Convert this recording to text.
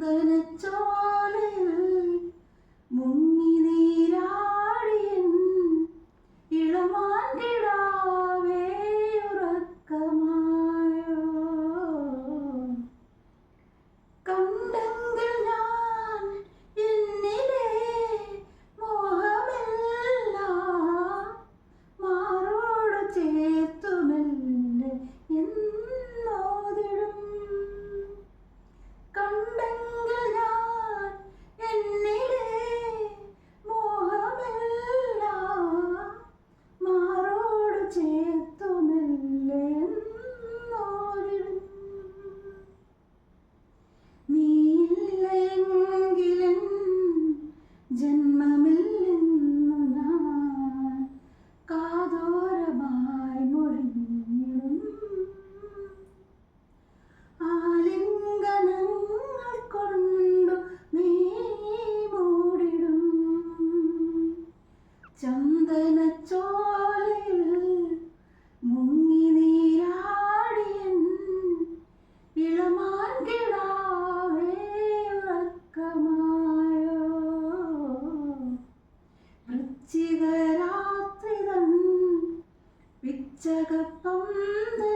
ചന്ദനച്ചോ ചികരാത്രിതൻ വിച്ചകപ്പന്ത